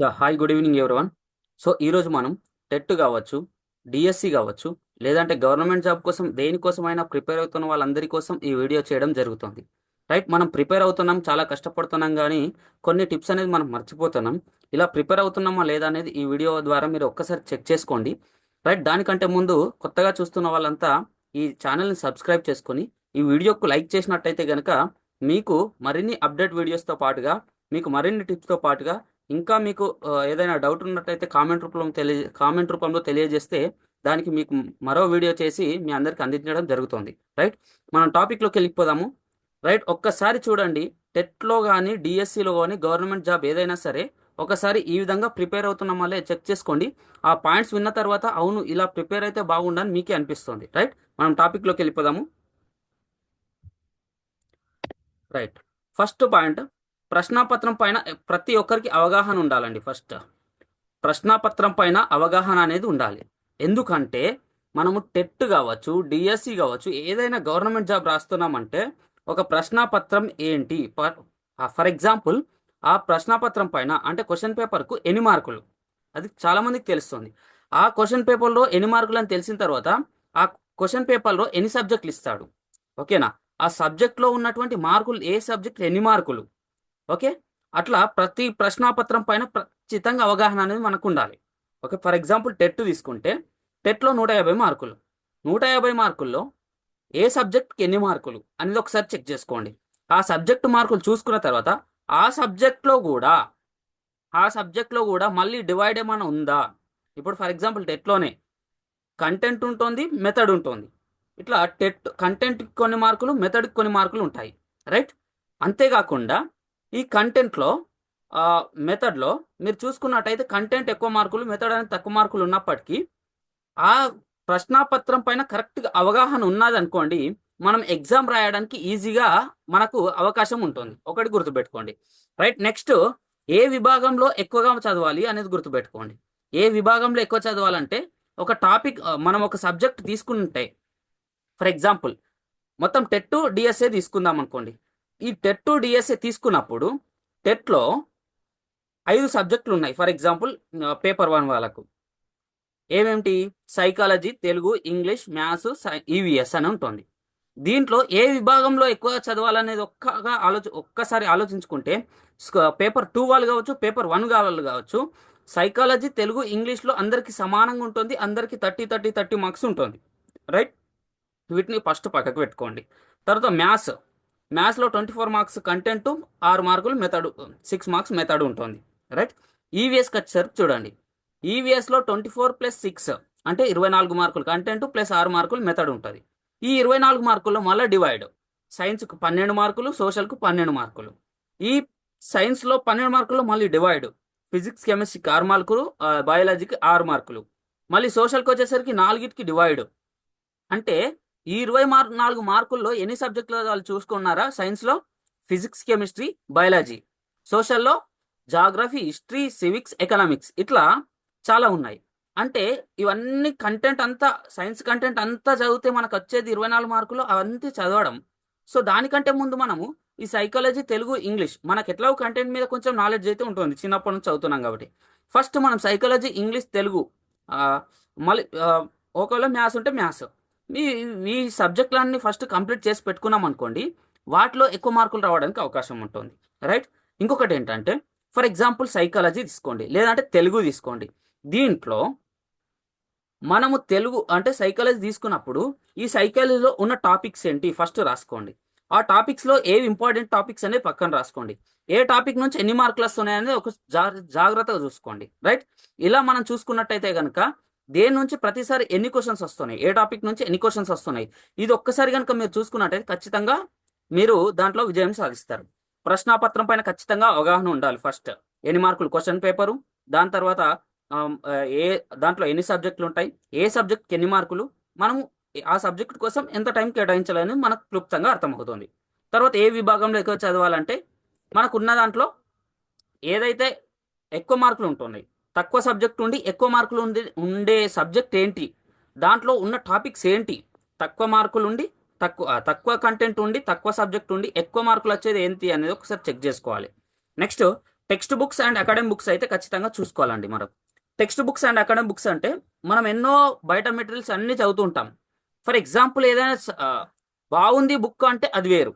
Yeah hi good evening everyone. So ఈరోజు మనం TET కావచ్చు డిఎస్సి కావచ్చు లేదంటే గవర్నమెంట్ జాబ్ కోసం దేనికోసమైనా ప్రిపేర్ అవుతున్న వాళ్ళందరి కోసం ఈ వీడియో చేయడం జరుగుతుంది. రైట్? మనం ప్రిపేర్ అవుతున్నాం చాలా కష్టపడుతున్నాం కానీ కొన్ని టిప్స్ అనేది మనం మర్చిపోతున్నాం. ఇలా ప్రిపేర్ అవుతున్నామా లేదా అనేది ఈ వీడియో ద్వారా మీరు ఒక్కసారి చెక్ చేసుకోండి. రైట్? దానికంటే ముందు కొత్తగా చూస్తున్న వాళ్ళంతా ఈ ఛానల్ని సబ్స్క్రైబ్ చేసుకొని ఈ వీడియోకు లైక్ చేసినట్టయితే కనుక మీకు మరిన్ని అప్డేట్ వీడియోస్తో పాటుగా మీకు మరిన్ని టిప్స్తో పాటుగా ఇంకా మీకు ఏదైనా డౌట్ ఉన్నట్టయితే కామెంట్ రూపంలో తెలియ కామెంట్ రూపంలో తెలియజేస్తే దానికి మీకు మరో వీడియో చేసి మీ అందరికి అందించడం జరుగుతుంది. రైట్? మనం టాపిక్లోకి వెళ్ళిపోదాము. రైట్? ఒక్కసారి చూడండి. టెట్లో కానీ డిఎస్సిలో కానీ గవర్నమెంట్ జాబ్ ఏదైనా సరే ఒకసారి ఈ విధంగా ప్రిపేర్ అవుతున్నాం వల్లే చెక్ చేసుకోండి. ఆ పాయింట్స్ విన్న తర్వాత అవును ఇలా ప్రిపేర్ అయితే బాగుండని మీకే అనిపిస్తుంది. రైట్? మనం టాపిక్లోకి వెళ్ళిపోదాము. రైట్. ఫస్ట్ పాయింట్ ప్రశ్నాపత్రం పైన ప్రతి ఒక్కరికి అవగాహన ఉండాలండి ఫస్ట్. ప్రశ్నాపత్రం పైన అవగాహన అనేది ఉండాలి. ఎందుకంటే మనము టెట్ కావచ్చు డిఎస్సి కావచ్చు ఏదైనా గవర్నమెంట్ జాబ్ రాస్తున్నామంటే ఒక ప్రశ్నాపత్రం ఏంటి? ఫర్ ఎగ్జాంపుల్ ఆ ప్రశ్నాపత్రం పైన అంటే క్వశ్చన్ పేపర్కు ఎన్ని మార్కులు? అది చాలామందికి తెలుస్తుంది. ఆ క్వశ్చన్ పేపర్లో ఎన్ని మార్కులు అని తెలిసిన తర్వాత ఆ క్వశ్చన్ పేపర్లో ఎన్ని సబ్జెక్టులు ఇస్తాడు? ఓకేనా? ఆ సబ్జెక్ట్లో ఉన్నటువంటి మార్కులు ఏ సబ్జెక్ట్ ఎన్ని మార్కులు? ఓకే? అట్లా ప్రతి ప్రశ్నాపత్రం పైన ఖచ్చితంగా అవగాహన అనేది మనకు ఉండాలి ఓకే? ఫర్ ఎగ్జాంపుల్ టెట్ తీసుకుంటే టెట్లో నూట యాభై మార్కులు. నూట యాభై మార్కుల్లో ఏ సబ్జెక్ట్కి ఎన్ని మార్కులు అనేది ఒకసారి చెక్ చేసుకోండి. ఆ సబ్జెక్ట్ మార్కులు చూసుకున్న తర్వాత ఆ సబ్జెక్ట్లో కూడా ఆ సబ్జెక్ట్లో కూడా మళ్ళీ డివైడ్ ఏమైనా ఉందా? ఇప్పుడు ఫర్ ఎగ్జాంపుల్ టెట్లోనే కంటెంట్ ఉంటుంది మెథడ్ ఉంటుంది. ఇట్లా టెట్ కంటెంట్కి కొన్ని మార్కులు మెథడ్కి కొన్ని మార్కులు ఉంటాయి. రైట్? అంతేకాకుండా ఈ కంటెంట్లో మెథడ్లో మీరు చూసుకున్నట్టయితే కంటెంట్ ఎక్కువ మార్కులు మెథడ్ అనేది తక్కువ మార్కులు ఉన్నప్పటికీ ఆ ప్రశ్నాపత్రం పైన కరెక్ట్గా అవగాహన ఉన్నది అనుకోండి మనం ఎగ్జామ్ రాయడానికి ఈజీగా మనకు అవకాశం ఉంటుంది. ఒకటి గుర్తుపెట్టుకోండి. రైట్ నెక్స్ట్ ఏ విభాగంలో ఎక్కువగా చదవాలి అనేది గుర్తుపెట్టుకోండి. ఏ విభాగంలో ఎక్కువ చదవాలంటే ఒక టాపిక్ మనం ఒక సబ్జెక్ట్ తీసుకుంటే ఫర్ ఎగ్జాంపుల్ మొత్తం టెట్ డిఎస్ఏ తీసుకుందాం అనుకోండి ఈ టెట్ డిఎస్ఏ తీసుకున్నప్పుడు టెట్లో ఐదు సబ్జెక్టులు ఉన్నాయి. ఫర్ ఎగ్జాంపుల్ పేపర్ వన్ వాళ్ళకు. ఏమేమిటి? Psychology Telugu English maths EVS అని ఉంటుంది. దీంట్లో ఏ విభాగంలో ఎక్కువ చదవాలనేది ఒక్కగా ఆలోచ ఒక్కసారి ఆలోచించుకుంటే పేపర్ టూ వాళ్ళు కావచ్చు పేపర్ వన్ వాళ్ళు కావచ్చు సైకాలజీ తెలుగు ఇంగ్లీష్లో అందరికీ సమానంగా ఉంటుంది. అందరికీ థర్టీ థర్టీ థర్టీ మార్క్స్ ఉంటుంది. రైట్? వీటిని ఫస్ట్ పక్కకు పెట్టుకోండి. తర్వాత మ్యాథ్స్. మ్యాథ్స్లో ట్వంటీ ఫోర్ మార్క్స్ కంటెంట్ ఆరు మార్కులు మెథడ్ సిక్స్ మార్క్స్ మెథడ్ ఉంటుంది. రైట్? ఈవీఎస్కి వచ్చేసరికి చూడండి. ఈవీఎస్లో ట్వంటీ ఫోర్ ప్లస్ సిక్స్ అంటే ఇరవై నాలుగు మార్కులు కంటెంట్ ప్లస్ ఆరు మార్కులు మెథడ్ ఉంటుంది. ఈ ఇరవై నాలుగు మార్కుల్లో మళ్ళీ డివైడ్. సైన్స్కు పన్నెండు మార్కులు సోషల్కు పన్నెండు మార్కులు. ఈ సైన్స్లో పన్నెండు మార్కుల్లో మళ్ళీ డివైడ్. ఫిజిక్స్ కెమిస్ట్రీకి ఆరు మార్కులు బయాలజీకి ఆరు మార్కులు. మళ్ళీ సోషల్కి వచ్చేసరికి నాలుగిటికి డివైడ్. అంటే ఈ ఇరవై మార్క్ నాలుగు మార్కుల్లో ఎన్ని సబ్జెక్టులు వాళ్ళు చూసుకున్నారా? సైన్స్లో ఫిజిక్స్ కెమిస్ట్రీ బయాలజీ సోషల్లో జాగ్రఫీ హిస్టరీ సివిక్స్ ఎకనామిక్స్ ఇట్లా చాలా ఉన్నాయి. అంటే ఇవన్నీ కంటెంట్ అంతా సైన్స్ కంటెంట్ అంతా చదివితే మనకు వచ్చేది ఇరవై నాలుగు మార్కులు అవంతా చదవడం. సో దానికంటే ముందు మనము ఈ సైకాలజీ తెలుగు ఇంగ్లీష్ మనకు ఎట్లా కంటెంట్ మీద కొంచెం నాలెడ్జ్ అయితే ఉంటుంది. చిన్నప్పటి నుంచి చదువుతున్నాం కాబట్టి. ఫస్ట్ మనం సైకాలజీ ఇంగ్లీష్ తెలుగు మళ్ళీ ఒకవేళ మ్యాథ్స్ ఉంటే మ్యాథ్స్ మీ మీ సబ్జెక్టులన్నీ ఫస్ట్ కంప్లీట్ చేసి పెట్టుకున్నాం అనుకోండి వాటిలో ఎక్కువ మార్కులు రావడానికి అవకాశం ఉంటుంది రైట్ ఇంకొకటి ఏంటంటే ఫర్ ఎగ్జాంపుల్ సైకాలజీ తీసుకోండి లేదంటే తెలుగు తీసుకోండి. దీంట్లో మనము తెలుగు అంటే సైకాలజీ తీసుకున్నప్పుడు ఈ సైకాలజీలో ఉన్న టాపిక్స్ ఏంటి ఫస్ట్ రాసుకోండి. ఆ టాపిక్స్లో ఏవి ఇంపార్టెంట్ టాపిక్స్ అనేది పక్కన రాసుకోండి. ఏ టాపిక్ నుంచి ఎన్ని మార్కులు వస్తున్నాయి అనేది ఒక జా- జాగ్రత్తగా చూసుకోండి రైట్ ఇలా మనం చూసుకున్నట్టయితే కనుక దేని నుంచి ప్రతిసారి ఎన్ని క్వశ్చన్స్ వస్తున్నాయి? ఏ టాపిక్ నుంచి ఎన్ని క్వశ్చన్స్ వస్తున్నాయి? ఇది ఒక్కసారి కనుక మీరు చూసుకున్నట్టయితే ఖచ్చితంగా మీరు దాంట్లో విజయం సాధిస్తారు. ప్రశ్నాపత్రం పైన ఖచ్చితంగా అవగాహన ఉండాలి ఫస్ట్ ఎన్ని మార్కులు? క్వశ్చన్ పేపరు దాని తర్వాత ఏ దాంట్లో ఎన్ని సబ్జెక్టులు ఉంటాయి? ఏ సబ్జెక్ట్కి ఎన్ని మార్కులు? మనము ఆ సబ్జెక్ట్ కోసం ఎంత టైం కేటాయించాలని మనకు క్లుప్తంగా అర్థమవుతుంది. తర్వాత ఏ విభాగంలో ఎక్కువ చదవాలంటే మనకున్న దాంట్లో ఏదైతే ఎక్కువ మార్కులు ఉంటున్నాయి తక్కువ సబ్జెక్ట్ ఉండి ఎక్కువ మార్కులు ఉండి ఉండే సబ్జెక్ట్ ఏంటి? దాంట్లో ఉన్న టాపిక్స్ ఏంటి? తక్కువ మార్కులు ఉండి తక్కువ తక్కువ కంటెంట్ ఉండి తక్కువ సబ్జెక్ట్ ఉండి ఎక్కువ మార్కులు వచ్చేది ఏంటి అనేది ఒకసారి చెక్ చేసుకోవాలి. Next text books and academic books అయితే ఖచ్చితంగా చూసుకోవాలండి మనం. Text books and academic books అంటే మనం ఎన్నో బయట మెటీరియల్స్ అన్నీ చదువుతూ ఉంటాం. ఫర్ ఎగ్జాంపుల్ ఏదైనా బాగుంది బుక్ అంటే అది వేరు.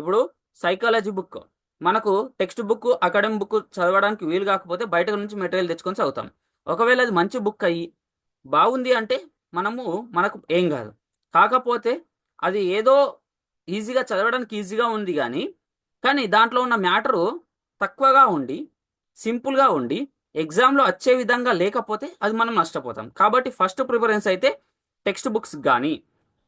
ఇప్పుడు సైకాలజీ బుక్. మనకు టెక్స్ట్ బుక్ అకాడమిక్ బుక్ చదవడానికి వీలు కాకపోతే బయట నుంచి మెటీరియల్ తెచ్చుకొని చదువుతాం. ఒకవేళ అది మంచి బుక్ అయ్యి బాగుంది అంటే మనము మనకు ఏం కాదు. కాకపోతే అది ఏదో ఈజీగా చదవడానికి ఈజీగా ఉంది కానీ కానీ దాంట్లో ఉన్న మ్యాటరు తక్కువగా ఉండి సింపుల్గా ఉండి ఎగ్జామ్లో వచ్చే విధంగా లేకపోతే అది మనం నష్టపోతాం. కాబట్టి ఫస్ట్ ప్రిఫరెన్స్ అయితే టెక్స్ట్ బుక్స్ కానీ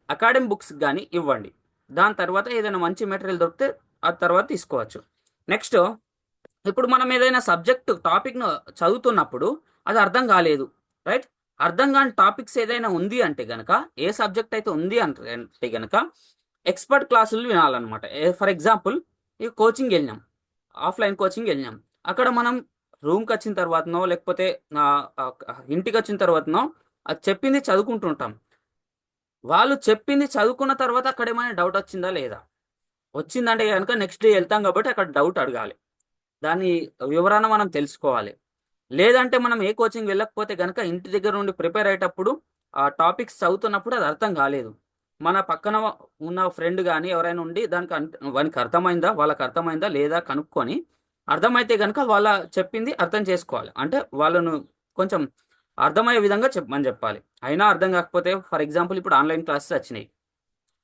అకాడమిక్ బుక్స్ కానీ ఇవ్వండి. దాని తర్వాత ఏదైనా మంచి మెటీరియల్ దొరికితే ఆ తర్వాత తీసుకోవచ్చు. నెక్స్ట్ ఇప్పుడు మనం ఏదైనా సబ్జెక్ట్ టాపిక్ను చదువుతున్నప్పుడు అది అర్థం కాలేదు రైట్? అర్థం కాని టాపిక్స్ ఏదైనా ఉంది అంటే గనక ఏ సబ్జెక్ట్ అయితే ఉంది అంటే అంటే గనక ఎక్స్పర్ట్ క్లాసులు వినాలన్నమాట. ఫర్ ఎగ్జాంపుల్ ఈ కోచింగ్ వెళ్ళినాం ఆఫ్లైన్ కోచింగ్ వెళ్ళినాం. అక్కడ మనం రూమ్కి వచ్చిన తర్వాతనో లేకపోతే ఇంటికి వచ్చిన తర్వాతనో అది చెప్పింది చదువుకుంటుంటాం. వాళ్ళు చెప్పింది చదువుకున్న తర్వాత అక్కడ ఏమైనా డౌట్ వచ్చిందా లేదా? వచ్చిందంటే కనుక నెక్స్ట్ డే వెళ్తాం కాబట్టి అక్కడ డౌట్ అడగాలి. దాని వివరణ మనం తెలుసుకోవాలి. లేదంటే మనం ఏ కోచింగ్ వెళ్ళకపోతే కనుక ఇంటి దగ్గర నుండి ప్రిపేర్ అయ్యేటప్పుడు ఆ టాపిక్స్ చదువుతున్నప్పుడు అది అర్థం కాలేదు. మన పక్కన ఉన్న ఫ్రెండ్ కానీ ఎవరైనా ఉండి దానికి అన్- వానికి అర్థమైందా వాళ్ళకి అర్థమైందా లేదా కనుక్కొని అర్థమైతే కనుక వాళ్ళ చెప్పింది అర్థం చేసుకోవాలి. అంటే వాళ్ళను కొంచెం అర్థమయ్యే విధంగా చెప్పమని చెప్పాలి. అయినా అర్థం కాకపోతే ఫర్ ఎగ్జాంపుల్ ఇప్పుడు ఆన్లైన్ క్లాసెస్ వచ్చినాయి.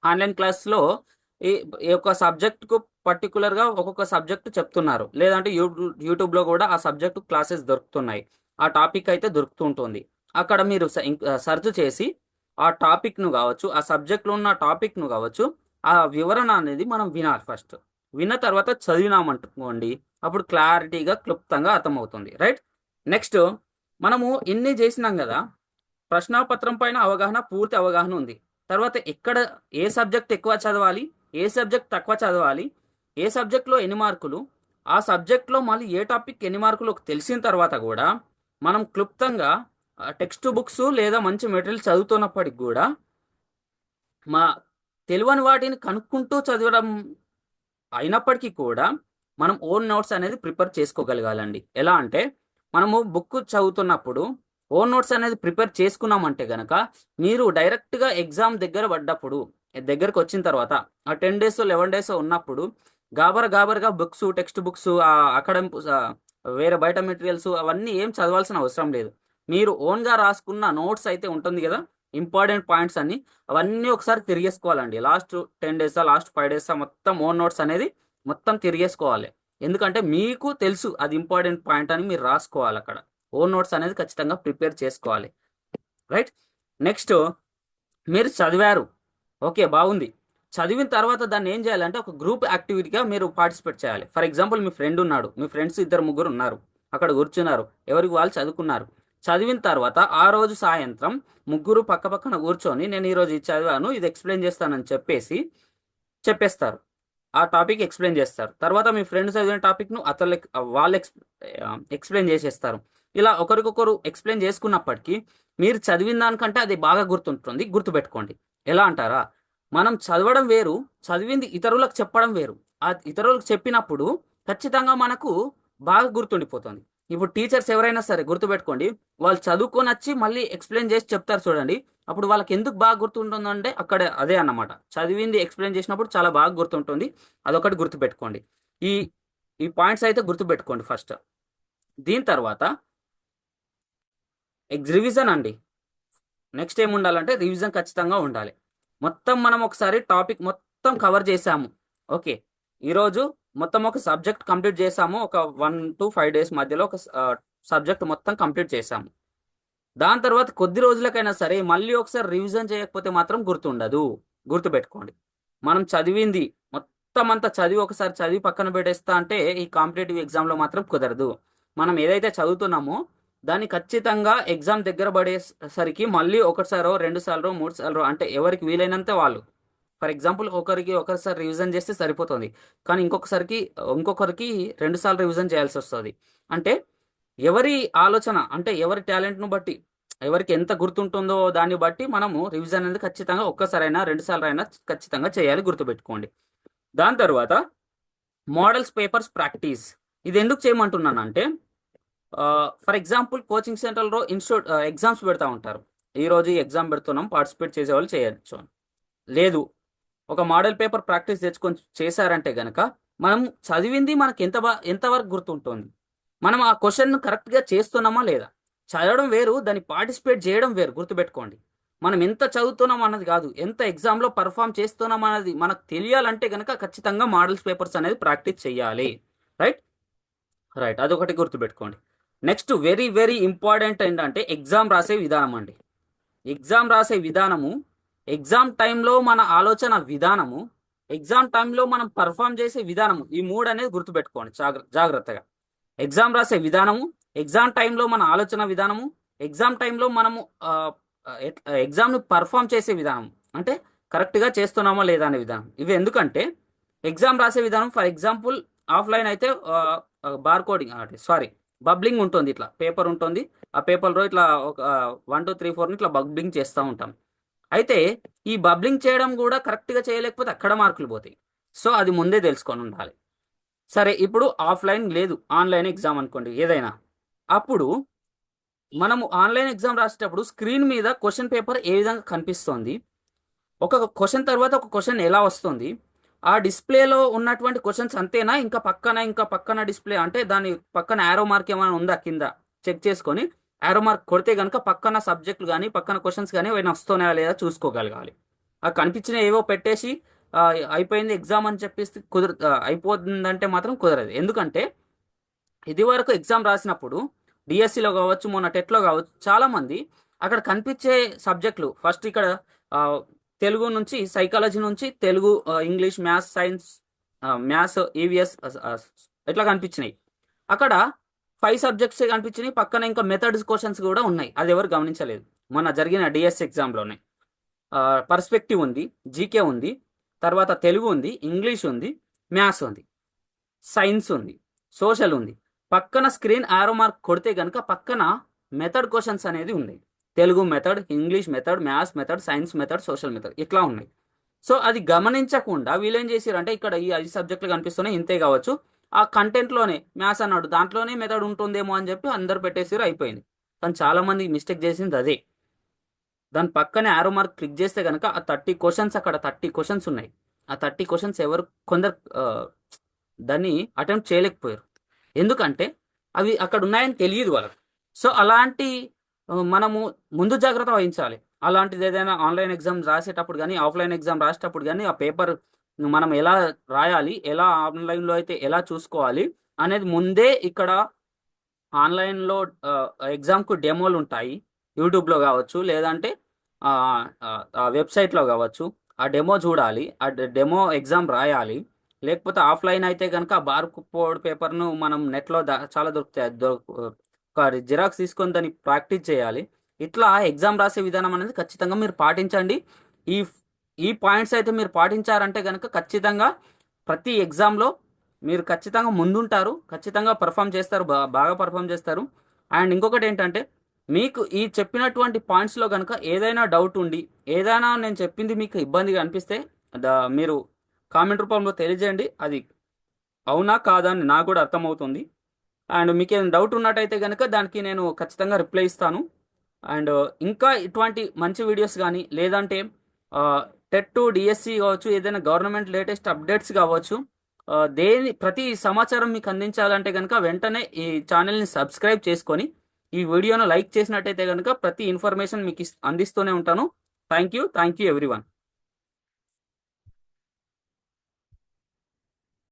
ఆన్లైన్ క్లాస్లో ఈ ఈ యొక్క సబ్జెక్ట్కు పర్టికులర్గా ఒక్కొక్క సబ్జెక్ట్ చెప్తున్నారు. లేదంటే యూట్యూబ్ యూట్యూబ్లో కూడా ఆ సబ్జెక్టు క్లాసెస్ దొరుకుతున్నాయి. ఆ టాపిక్ అయితే దొరుకుతుంటుంది. అక్కడ మీరు సెర్చ్ చేసి ఆ టాపిక్ను కావచ్చు ఆ సబ్జెక్ట్లో ఉన్న టాపిక్ను కావచ్చు ఆ వివరణ అనేది మనం వినాలి ఫస్ట్ విన్న తర్వాత చదివినామనుకోండి అప్పుడు క్లారిటీగా క్లుప్తంగా అర్థమవుతుంది. రైట్? నెక్స్ట్ మనము ఎన్ని చేసినాం కదా ప్రశ్నాపత్రం పైన అవగాహన పూర్తి అవగాహన ఉంది. తర్వాత ఎక్కడ ఏ సబ్జెక్ట్ ఎక్కువ చదవాలి? ఏ సబ్జెక్ట్ తక్కువ చదవాలి ఏ సబ్జెక్ట్లో ఎన్ని మార్కులు ఆ సబ్జెక్ట్లో మళ్ళీ ఏ టాపిక్ ఎన్ని మార్కులు తెలిసిన తర్వాత కూడా మనం క్లుప్తంగా టెక్స్ట్ బుక్స్ లేదా మంచి మెటీరియల్ చదువుతున్నప్పటికి కూడా మా తెలియని వాటిని కనుక్కుంటూ చదవడం అయినప్పటికీ కూడా మనం ఓన్ నోట్స్ అనేది ప్రిపేర్ చేసుకోగలగాలండి. ఎలా అంటే మనము బుక్ చదువుతున్నప్పుడు ఓన్ నోట్స్ అనేది ప్రిపేర్ చేసుకున్నామంటే గనక మీరు డైరెక్ట్గా ఎగ్జామ్ దగ్గర పడ్డప్పుడు దగ్గరకు వచ్చిన తర్వాత ఆ టెన్ డేస్ లెవెన్ డేస్ ఉన్నప్పుడు గాబర గాబరగా బుక్స్ టెక్స్ట్ బుక్స్ అకాడమిక్ వేరే బయట మెటీరియల్స్ అవన్నీ ఏం చదవాల్సిన అవసరం లేదు. మీరు ఓన్గా రాసుకున్న నోట్స్ అయితే ఉంటుంది కదా ఇంపార్టెంట్ పాయింట్స్ అన్ని అవన్నీ ఒకసారి తిరిగేసుకోవాలండి. లాస్ట్ టెన్ డేసా లాస్ట్ ఫైవ్ డేసా మొత్తం ఓన్ నోట్స్ అనేది మొత్తం తిరిగేసుకోవాలి. ఎందుకంటే మీకు తెలుసు అది ఇంపార్టెంట్ పాయింట్ అని మీరు రాసుకోవాలి అక్కడ. ఓన్ నోట్స్ అనేది ఖచ్చితంగా ప్రిపేర్ చేసుకోవాలి. రైట్? నెక్స్ట్ మీరు చదివారు. ఓకే బాగుంది. చదివిన తర్వాత దాన్ని ఏం చేయాలంటే ఒక గ్రూప్ యాక్టివిటీగా మీరు పార్టిసిపేట్ చేయాలి. ఫర్ ఎగ్జాంపుల్ మీ ఫ్రెండ్ ఉన్నాడు. మీ ఫ్రెండ్స్ ఇద్దరు ముగ్గురు ఉన్నారు. అక్కడ కూర్చున్నారు. ఎవరికి వాళ్ళు చదువుకున్నారు. చదివిన తర్వాత ఆ రోజు సాయంత్రం ముగ్గురు పక్క పక్కన కూర్చొని నేను ఈరోజు ఇది చదివాను ఇది ఎక్స్ప్లెయిన్ చేస్తానని చెప్పేసి చెప్పేస్తారు. ఆ టాపిక్ ఎక్స్ప్లెయిన్ చేస్తారు. తర్వాత మీ ఫ్రెండ్స్ చదివిన టాపిక్ను అతను వాళ్ళు ఎక్స్ ఎక్స్ప్లెయిన్ చేసేస్తారు. ఇలా ఒకరికొకరు ఎక్స్ప్లెయిన్ చేసుకున్నప్పటికీ మీరు చదివిన దానికంటే అది బాగా గుర్తుంటుంది. గుర్తుపెట్టుకోండి. ఎలా అంటారా? మనం చదవడం వేరు చదివింది ఇతరులకు చెప్పడం వేరు. ఆ ఇతరులకు చెప్పినప్పుడు ఖచ్చితంగా మనకు బాగా గుర్తుండిపోతుంది. ఇప్పుడు టీచర్స్ ఎవరైనా సరే గుర్తుపెట్టుకోండి వాళ్ళు చదువుకొని వచ్చి మళ్ళీ ఎక్స్ప్లెయిన్ చేసి చెప్తారు చూడండి. అప్పుడు వాళ్ళకి ఎందుకు బాగా గుర్తుంటుందంటే అక్కడ అదే అన్నమాట. చదివింది ఎక్స్ప్లెయిన్ చేసినప్పుడు చాలా బాగా గుర్తుంటుంది. అదొకటి గుర్తుపెట్టుకోండి. ఈ ఈ పాయింట్స్ అయితే గుర్తుపెట్టుకోండి ఫస్ట్. దీని తర్వాత ఎగ్జ్ రివిజన్ అండి. నెక్స్ట్ ఏం ఉండాలంటే రివిజన్ ఖచ్చితంగా ఉండాలి. మొత్తం మనం ఒకసారి టాపిక్ మొత్తం కవర్ చేసాము ఓకే. ఈరోజు మొత్తం ఒక సబ్జెక్ట్ కంప్లీట్ చేసాము ఒక వన్ టు ఫైవ్ డేస్ మధ్యలో ఒక సబ్జెక్ట్ మొత్తం కంప్లీట్ చేసాము దాని తర్వాత కొద్ది రోజులకైనా సరే మళ్ళీ ఒకసారి రివిజన్ చేయకపోతే మాత్రం గుర్తుండదు. గుర్తుపెట్టుకోండి. మనం చదివింది మొత్తం అంతా చదివి ఒకసారి చదివి పక్కన పెట్టేస్తా అంటే ఈ కాంపిటేటివ్ ఎగ్జామ్లో మాత్రం కుదరదు. మనం ఏదైతే చదువుతున్నామో దాన్ని ఖచ్చితంగా ఎగ్జామ్ దగ్గర పడేసరికి మళ్ళీ ఒకసారో రెండు సార్లు మూడు సార్లు అంటే ఎవరికి వీలైనంత వాళ్ళు. ఫర్ ఎగ్జాంపుల్ ఒకరికి ఒకసారి రివిజన్ చేస్తే సరిపోతుంది. కానీ ఇంకొకసారికి ఇంకొకరికి రెండు సార్లు రివిజన్ చేయాల్సి వస్తుంది. అంటే ఎవరి ఆలోచన అంటే ఎవరి టాలెంట్ను బట్టి ఎవరికి ఎంత గుర్తుంటుందో దాన్ని బట్టి మనము రివిజన్ అనేది ఖచ్చితంగా ఒక్కసారైనా రెండు సార్లు అయినా ఖచ్చితంగా చేయాలి గుర్తుపెట్టుకోండి. దాని తర్వాత మోడల్స్ పేపర్స్ ప్రాక్టీస్. ఇది ఎందుకు చేయమంటున్నాను అంటే ఫర్ ఎగ్జాంపుల్ కోచింగ్ సెంటర్లో ఇన్స్టిట్యూట్ ఎగ్జామ్స్ పెడతా ఉంటారు. ఈ రోజు ఈ ఎగ్జామ్ పెడుతున్నాం పార్టిసిపేట్ చేసేవాళ్ళు చేయొచ్చు. లేదు ఒక మోడల్ పేపర్ ప్రాక్టీస్ తెచ్చుకొని చేశారంటే గనక మనం చదివింది మనకి ఎంత ఎంతవరకు గుర్తుంటుంది? మనం ఆ క్వశ్చన్ కరెక్ట్గా చేస్తున్నామా లేదా? చదవడం వేరు దాన్ని పార్టిసిపేట్ చేయడం వేరు గుర్తుపెట్టుకోండి. మనం ఎంత చదువుతున్నాం అన్నది కాదు ఎంత ఎగ్జామ్లో పర్ఫామ్ చేస్తున్నాం అన్నది మనకు తెలియాలంటే కనుక ఖచ్చితంగా మోడల్స్ పేపర్స్ అనేది ప్రాక్టీస్ చేయాలి. రైట్ రైట్ అదొకటి గుర్తుపెట్టుకోండి. నెక్స్ట్ వెరీ వెరీ ఇంపార్టెంట్ ఏంటంటే ఎగ్జామ్ రాసే విధానం అండి. ఎగ్జామ్ రాసే విధానము ఎగ్జామ్ టైంలో మన ఆలోచన విధానము ఎగ్జామ్ టైంలో మనం పర్ఫామ్ చేసే విధానము ఈ మూడు అనేది గుర్తుపెట్టుకోండి జాగ్రత్తగా. ఎగ్జామ్ రాసే విధానము ఎగ్జామ్ టైంలో మన ఆలోచన విధానము ఎగ్జామ్ టైంలో మనము ఎగ్జామ్ను పర్ఫామ్ చేసే విధానం అంటే కరెక్ట్గా చేస్తున్నామా లేదా అనే విధానం. ఇవి ఎందుకంటే ఎగ్జామ్ రాసే విధానం ఫర్ ఎగ్జాంపుల్ ఆఫ్లైన్ అయితే బార్ కోడింగ్ సారీ బబ్లింగ్ ఉంటుంది ఇట్లా పేపర్ ఉంటుంది. ఆ పేపర్లో ఇట్లా ఒక వన్ టూ త్రీ ఫోర్ని ఇట్లా బబ్లింగ్ చేస్తూ ఉంటాం. అయితే ఈ బబ్లింగ్ చేయడం కూడా కరెక్ట్గా చేయలేకపోతే అక్కడ మార్కులు పోతాయి. సో అది ముందే తెలుసుకొని ఉండాలి. సరే ఇప్పుడు ఆఫ్లైన్ లేదు. ఆన్లైన్ ఎగ్జామ్ అనుకోండి ఏదైనా. అప్పుడు మనము ఆన్లైన్ ఎగ్జామ్ రాసేటప్పుడు స్క్రీన్ మీద క్వశ్చన్ పేపర్ ఏ విధంగా కనిపిస్తోంది? ఒక క్వశ్చన్ తర్వాత ఒక క్వశ్చన్ ఎలా వస్తుంది? ఆ డిస్ప్లేలో ఉన్నటువంటి క్వశ్చన్స్ అంతేనా? ఇంకా పక్కన ఇంకా పక్కన డిస్ప్లే అంటే దాని పక్కన యారో మార్క్ ఏమైనా ఉందా కింద? చెక్ చేసుకొని యారో మార్క్ కొడితే కనుక పక్కన సబ్జెక్టులు కానీ పక్కన క్వశ్చన్స్ కానీ ఏమైనా వస్తున్నాయా లేదా చూసుకోగలగాలి. ఆ కనిపించిన ఏవో పెట్టేసి అయిపోయింది ఎగ్జామ్ అని చెప్పేసి కుదర అయిపోతుందంటే మాత్రం కుదరదు. ఎందుకంటే ఇది వరకు ఎగ్జామ్ రాసినప్పుడు డిఎస్సిలో కావచ్చు మొన్న టెట్లో కావచ్చు చాలామంది అక్కడ కనిపించే సబ్జెక్టులు ఫస్ట్ ఇక్కడ తెలుగు నుంచి సైకాలజీ నుంచి Telugu English maths science maths EVS ఇట్లా కనిపించినాయి? అక్కడ ఫైవ్ సబ్జెక్ట్స్ కనిపించినాయి పక్కన ఇంకా మెథడ్స్ క్వశ్చన్స్ కూడా ఉన్నాయి. అది ఎవరు గమనించలేదు. మొన్న జరిగిన డిఎస్ ఎగ్జామ్లోనే పర్స్పెక్టివ్ ఉంది జీకే ఉంది తర్వాత తెలుగు ఉంది ఇంగ్లీష్ ఉంది మ్యాథ్స్ ఉంది సైన్స్ ఉంది సోషల్ ఉంది. పక్కన స్క్రీన్ ఆరో మార్క్ కొడితే కనుక పక్కన మెథడ్ క్వశ్చన్స్ అనేది ఉన్నాయి. Telugu method English method maths method science method social method ఇట్లా ఉన్నాయి. సో అది గమనించకుండా వీళ్ళు ఏం చేశారంటే ఇక్కడ ఈ ఐదు సబ్జెక్టులు కనిపిస్తున్నాయి ఇంతే కావచ్చు. ఆ కంటెంట్లోనే మ్యాథ్స్ అన్నాడు దాంట్లోనే మెథడ్ ఉంటుందేమో అని చెప్పి అందరు పెట్టేసారు అయిపోయింది. కానీ చాలామంది మిస్టేక్ చేసింది అదే. దాని పక్కనే ఆరో మార్క్ క్లిక్ చేస్తే కనుక ఆ థర్టీ క్వశ్చన్స్ అక్కడ థర్టీ క్వశ్చన్స్ ఉన్నాయి. ఆ థర్టీ క్వశ్చన్స్ ఎవరు కొందరు దాన్ని అటెంప్ట్ చేయలేకపోయారు. ఎందుకంటే అవి అక్కడ ఉన్నాయని తెలియదు వాళ్ళకి. సో అలాంటి మనము ముందు జాగ్రత్త వహించాలి. అలాంటిది ఏదైనా ఆన్లైన్ ఎగ్జామ్ రాసేటప్పుడు కానీ ఆఫ్లైన్ ఎగ్జామ్ రాసేటప్పుడు కానీ ఆ పేపర్ మనం ఎలా రాయాలి ఎలా ఆన్లైన్లో అయితే ఎలా చూసుకోవాలి అనేది ముందే ఇక్కడ ఆన్లైన్లో ఎగ్జామ్కు డెమోలు ఉంటాయి. యూట్యూబ్లో కావచ్చు లేదంటే వెబ్సైట్లో కావచ్చు. ఆ డెమో చూడాలి ఆ డెమో ఎగ్జామ్ రాయాలి. లేకపోతే ఆఫ్లైన్ అయితే కనుక బార్ కోడ్ పేపర్ను మనం నెట్లో దా చాలా దొరుకుతాయి ఒక జిరాక్స్ తీసుకొని దాన్ని ప్రాక్టీస్ చేయాలి. ఇట్లా ఎగ్జామ్ రాసే విధానం అనేది ఖచ్చితంగా మీరు పాటించండి. ఈ ఈ పాయింట్స్ అయితే మీరు పాటించారంటే కనుక ఖచ్చితంగా ప్రతి ఎగ్జామ్లో మీరు ఖచ్చితంగా ముందుంటారు. ఖచ్చితంగా పర్ఫామ్ చేస్తారు. బాగా బాగా పర్ఫామ్ చేస్తారు. అండ్ ఇంకొకటి ఏంటంటే మీకు ఈ చెప్పినటువంటి పాయింట్స్లో కనుక ఏదైనా డౌట్ ఉండి ఏదైనా నేను చెప్పింది మీకు ఇబ్బందిగా అనిపిస్తే ద- మీరు కామెంట్ రూపంలో తెలియజేయండి. అది అవునా కాదా అని నాకు కూడా అర్థమవుతుంది. అండ్ మీకు ఏమైనా డౌట్ ఉన్నట్టయితే కనుక దానికి నేను ఖచ్చితంగా రిప్లై ఇస్తాను. అండ్ ఇంకా ఇటువంటి మంచి వీడియోస్ కానీ లేదంటే టెట్ టు డిఎస్సి కావచ్చు ఏదైనా గవర్నమెంట్ లేటెస్ట్ అప్డేట్స్ కావచ్చు దేని ప్రతి సమాచారం మీకు అందించాలంటే కనుక వెంటనే ఈ ఛానల్ని సబ్స్క్రైబ్ చేసుకొని ఈ వీడియోను లైక్ చేసినట్టయితే కనుక ప్రతి ఇన్ఫర్మేషన్ మీకు అందిస్తూనే ఉంటాను. Thank you thank you everyone.